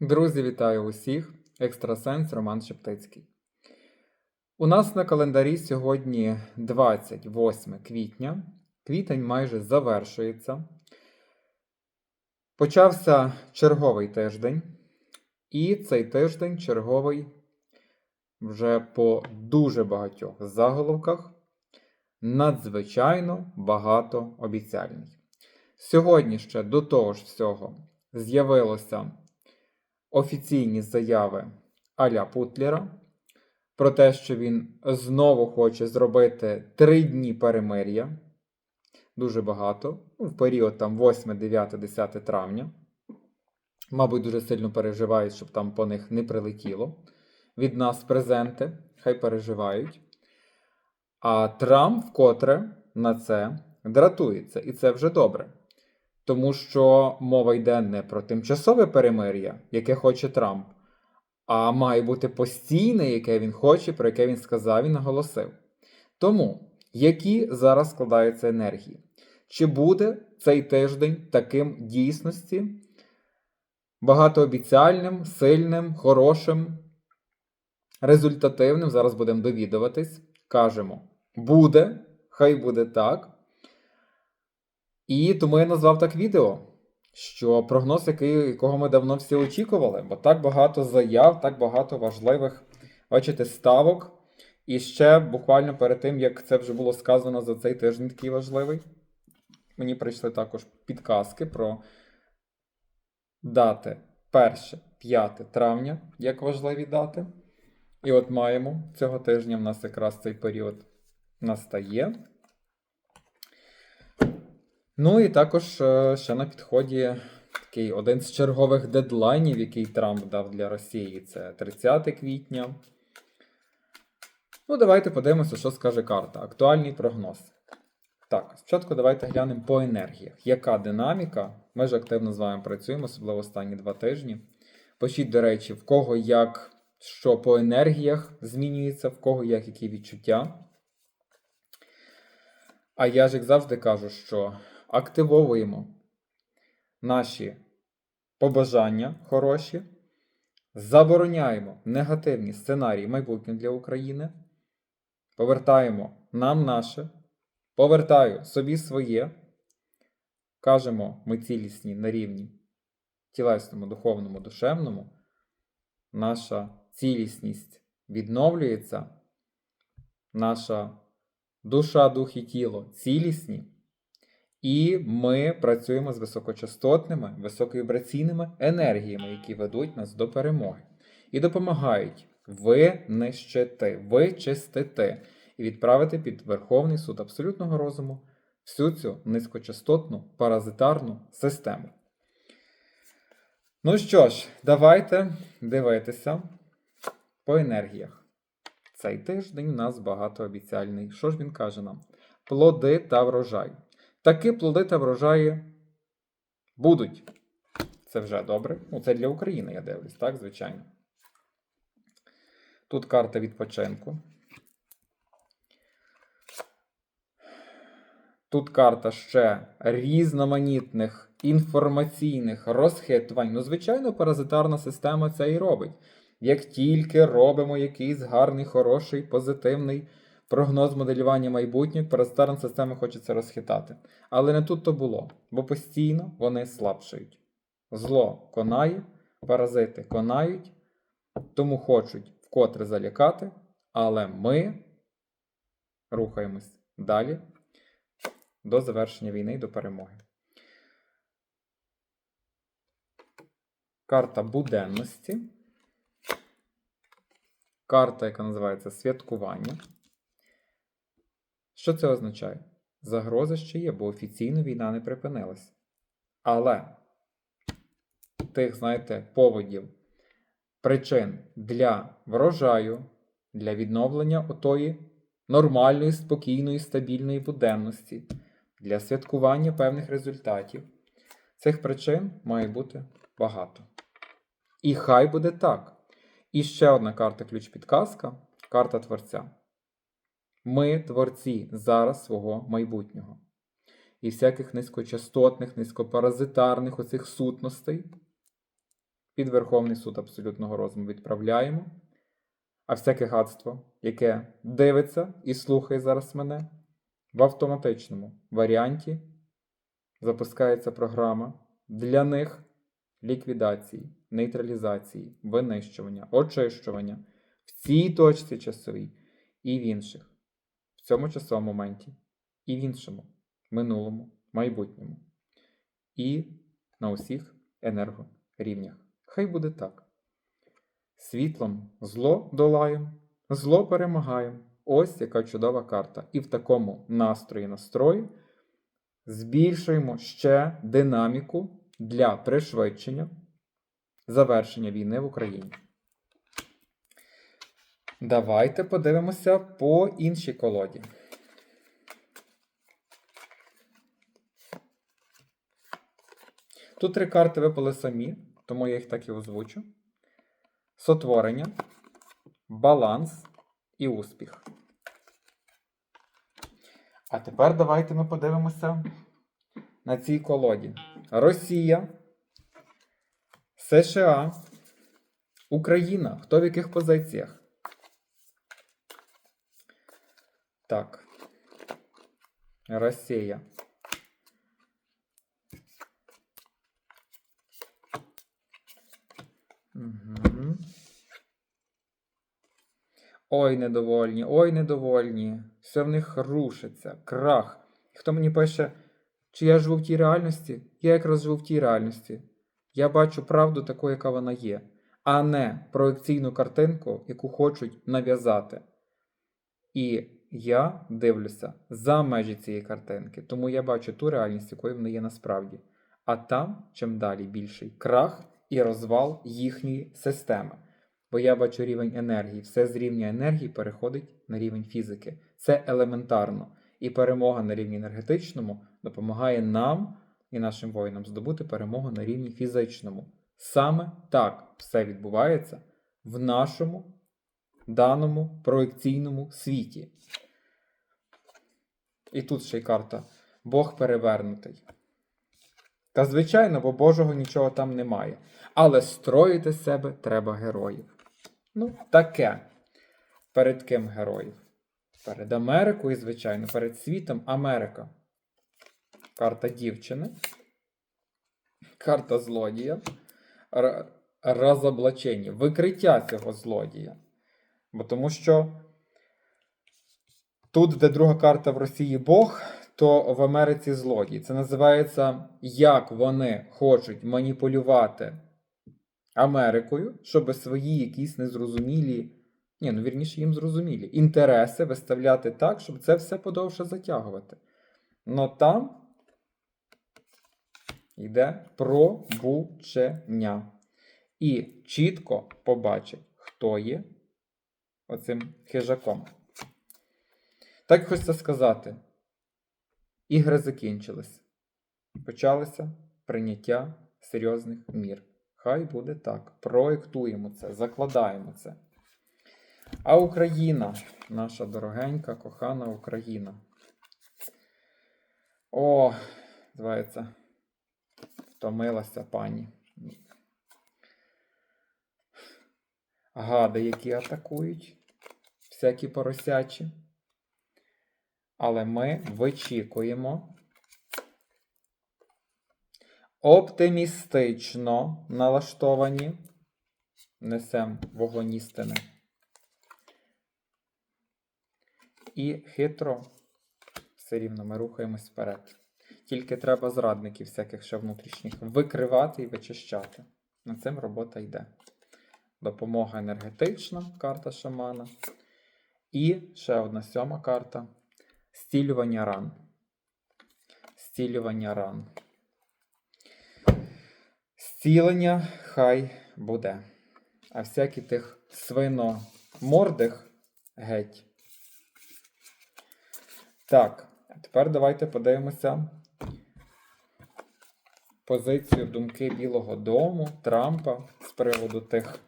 Друзі, вітаю усіх! Екстрасенс Роман Шептицький. У нас на календарі сьогодні 28 квітня. Квітень майже завершується. Почався черговий тиждень, і цей тиждень черговий вже по дуже багатьох заголовках надзвичайно багатообіцяльний. Сьогодні ще до того ж всього з'явилося офіційні заяви Аля Путлера про те, що він знову хоче зробити три дні перемир'я. Дуже багато. Ну, в період там 8, 9, 10 травня. Мабуть, дуже сильно переживають, щоб там по них не прилетіло. Від нас презенти, хай переживають. А Трамп вкотре на це дратується, і це вже добре. Тому що мова йде не про тимчасове перемир'я, яке хоче Трамп, а має бути постійне, яке він хоче, про яке він сказав і наголосив. Тому, які зараз складаються енергії? Чи буде цей тиждень таким дійсності багатообіцяльним, сильним, хорошим, результативним? Зараз будемо довідуватись. Кажемо, буде, хай буде так. І тому я назвав так відео, що прогноз, який, якого ми давно всі очікували, бо так багато заяв, так багато важливих, бачите, ставок. І ще буквально перед тим, як це вже було сказано за цей тиждень такий важливий, мені прийшли також підказки про дати 1-5 травня як важливі дати. І от маємо цього тижня в нас якраз цей період настає. Ну і також е, ще на підході такий один з чергових дедлайнів, який Трамп дав для Росії, це 30 квітня. Ну, давайте подивимося, що скаже карта. Актуальний прогноз. Так, спочатку давайте глянемо по енергіях. Яка динаміка? Ми ж активно з вами працюємо, особливо останні два тижні. Пишіть, до речі, в кого як що по енергіях змінюється, в кого як які відчуття. А я ж як завжди кажу, що активовуємо. Наші побажання хороші, забороняємо негативні сценарії майбутнього для України, повертаємо нам наше, повертаю собі своє, кажемо, ми цілісні на рівні тілесному, духовному, душевному, наша цілісність відновлюється, наша душа, дух і тіло цілісні. І ми працюємо з високочастотними, високовібраційними енергіями, які ведуть нас до перемоги. І допомагають винищити, вичистити і відправити під Верховний суд абсолютного розуму всю цю низькочастотну паразитарну систему. Ну що ж, давайте дивитися по енергіях. Цей тиждень у нас багатообіцяльний. Що ж він каже нам? Плоди та врожай. Такі плоди та врожаї будуть. Це вже добре. Ну, це для України, я дивлюсь, так, звичайно. Тут карта відпочинку. Тут карта ще різноманітних інформаційних розхитувань. Ну, звичайно, паразитарна система це і робить. Як тільки робимо якийсь гарний, хороший, позитивний прогноз моделювання майбутнього, паразитарна система хоче це розхитати. Але не тут то було, бо постійно вони слабшають. Зло конає, паразити конають, тому хочуть вкотре залякати, але ми рухаємось далі до завершення війни і до перемоги. Карта буденності. Карта, яка називається святкування. Що це означає? Загроза ще є, бо офіційно війна не припинилась. Але тих, знаєте, поводів, причин для врожаю, для відновлення отої нормальної, спокійної, стабільної буденності, для святкування певних результатів. Цих причин має бути багато. І хай буде так. І ще одна карта ключ-підказка карта Творця. Ми творці зараз свого майбутнього. І всяких низькочастотних, низькопаразитарних оцих сутностей під Верховний суд абсолютного розуму відправляємо. А всяке гадство, яке дивиться і слухає зараз мене, в автоматичному варіанті запускається програма для них ліквідації, нейтралізації, винищування, очищування в цій точці часовій і в інших, цьому часовому моменті, і в іншому, минулому, майбутньому, і на усіх енергорівнях. Хай буде так. Світлом зло долаєм, зло перемагаєм. Ось яка чудова карта. І в такому настрої настрою збільшуємо ще динаміку для пришвидшення завершення війни в Україні. Давайте подивимося по іншій колоді. Тут три карти випали самі, тому я їх так і озвучу. Сотворення, баланс і успіх. А тепер давайте ми подивимося на цій колоді. Росія, США, Україна. Хто в яких позиціях? Так. Росія. Угу. Ой, недовольні, ой, недовольні. Все в них рушиться, крах. Хто мені пише, чи я живу в тій реальності? Я якраз живу в тій реальності. Я бачу правду таку, яка вона є, а не проекційну картинку, яку хочуть нав'язати. І я дивлюся за межі цієї картинки, тому я бачу ту реальність, якою вона є насправді. А там, чим далі більший крах і розвал їхньої системи. Бо я бачу рівень енергії. Все з рівня енергії переходить на рівень фізики. Це елементарно. І перемога на рівні енергетичному допомагає нам і нашим воїнам здобути перемогу на рівні фізичному. Саме так все відбувається в нашому даному проекційному світі. І тут ще й карта Бог перевернутий. Та звичайно, бо Божого нічого там немає. Але строїти себе треба героїв. Ну, таке. Перед ким героїв? Перед Америкою, звичайно, перед світом Америка. Карта дівчини. Карта злодія. Розоблачення. Викриття цього злодія. Бо тому що тут, де друга карта в Росії Бог, то в Америці злодій. Це називається, як вони хочуть маніпулювати Америкою, щоб свої якісь незрозумілі, ні, ну вірніше їм зрозумілі, інтереси виставляти так, щоб це все подовше затягувати. Но там йде пробучення. І чітко побачить, хто є оцим хижаком. Так хочеться сказати. Ігри закінчились. Почалося прийняття серйозних мір. Хай буде так. Проєктуємо це, закладаємо це. А Україна, наша дорогенька, кохана Україна. О, називається, втомилася пані. Гади, які атакують, всякі поросячі. Але ми вичікуємо оптимістично налаштовані. Несем вогонь істини. І хитро все рівно ми рухаємось вперед. Тільки треба зрадників всяких ще внутрішніх викривати і вичищати. Над цим робота йде. Допомога енергетична, карта шамана. І ще одна сьома карта. Стілювання ран. Стілювання ран. Зцілення хай буде. А всякі тих свиномордих геть. Так, тепер давайте подивимося позицію думки Білого Дому, Трампа з приводу тих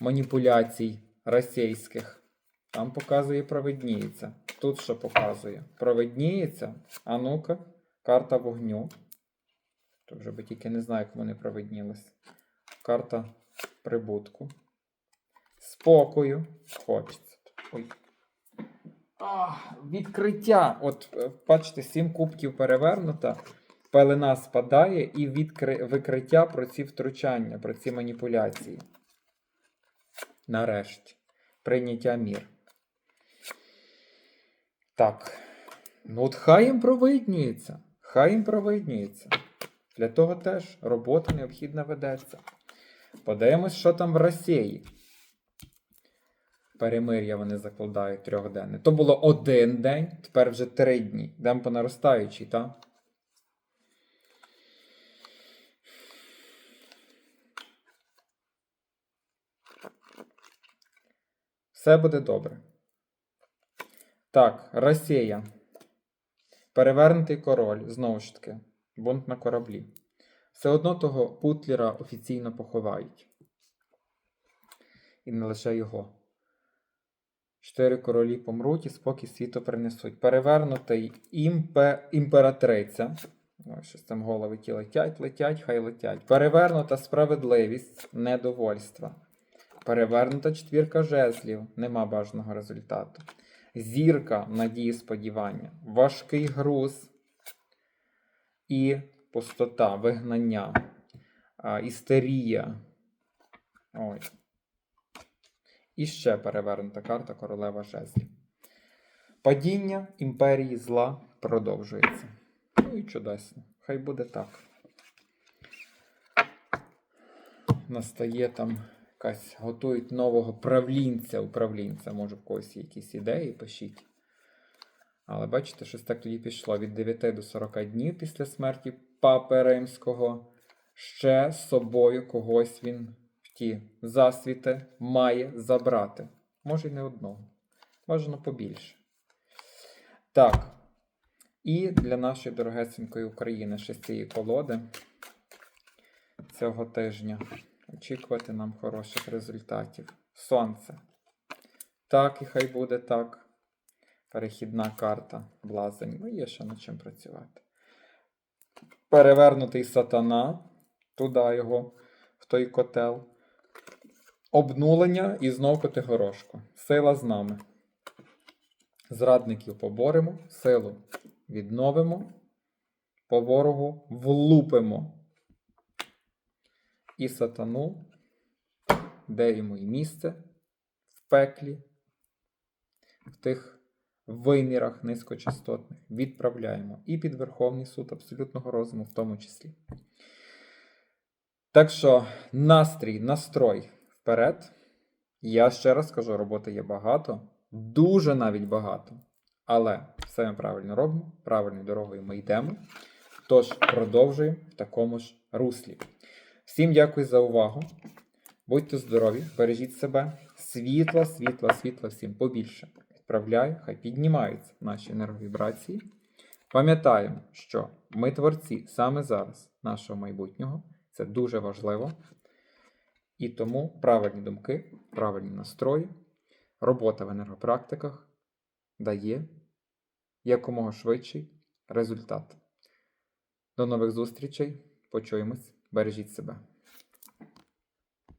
маніпуляцій російських. Там показує провидніється. Тут що показує? Провидніється. А ну-ка, карта вогню. То вже би тільки не знаю, як вони провиднілись. карта прибутку. Спокою. Хочеться. Ой. А, відкриття. От, е, бачите, сім кубків перевернута, пелена спадає і відкри... викриття про ці втручання, про ці маніпуляції. Нарешті. Прийняття мір. Так. Ну, от хай їм провиднюється. Хай їм провиднюється. Для того теж робота необхідна ведеться. Подивимось, що там в Росії. Перемир'я вони закладають трьохденне. То було один день, тепер вже три дні. Йдемо по наростаючій, так? Все буде добре. Так, Росія. Перевернутий король, знову ж таки, бунт на кораблі. Все одно того Путлера офіційно поховають. І не лише його. Чотири королі помруть і спокій світу принесуть. Перевернутий імпе... імператриця. Ой, щось там голови ті летять, летять, хай летять. Перевернута справедливість, недовольства. Перевернута четвірка жезлів, нема бажаного результату. Зірка надії сподівання, важкий груз і пустота, вигнання, істерія. Ой. І ще перевернута карта королева жезлів. Падіння імперії зла продовжується. Ну і чудесно. Хай буде так. Настає там якась, готують нового правлінця, управлінця. Може, в когось є якісь ідеї, пишіть. Але бачите, щось так тоді пішло від 9 до 40 днів після смерті Папи Римського. Ще з собою когось він в ті засвіти має забрати. Може, й не одного. Бажано побільше. Так. І для нашої дорогесенької України ще з цієї колоди цього тижня очікувати нам хороших результатів. Сонце. Так, і хай буде так. Перехідна карта блазень. Ну, є ще над чим працювати. Перевернутий сатана. Туди його, в той котел. Обнулення і знов Котигорошко. Сила з нами. Зрадників поборемо, силу відновимо, по ворогу влупимо. І сатану, де йому і місце в пеклі, в тих вимірах низькочастотних відправляємо і під Верховний суд абсолютного розуму, в тому числі. Так що настрій, настрой вперед. Я ще раз кажу, роботи є багато, дуже навіть багато. Але все ми правильно робимо, правильною дорогою ми йдемо. Тож продовжуємо в такому ж руслі. Всім дякую за увагу. Будьте здорові, бережіть себе. Світла, світла, світла всім побільше. Відправляю, хай піднімаються наші енерговібрації. Пам'ятаємо, що ми творці саме зараз нашого майбутнього. Це дуже важливо. І тому правильні думки, правильні настрої, робота в енергопрактиках дає якомога швидший результат. До нових зустрічей. Почуємось. Бережіть себе.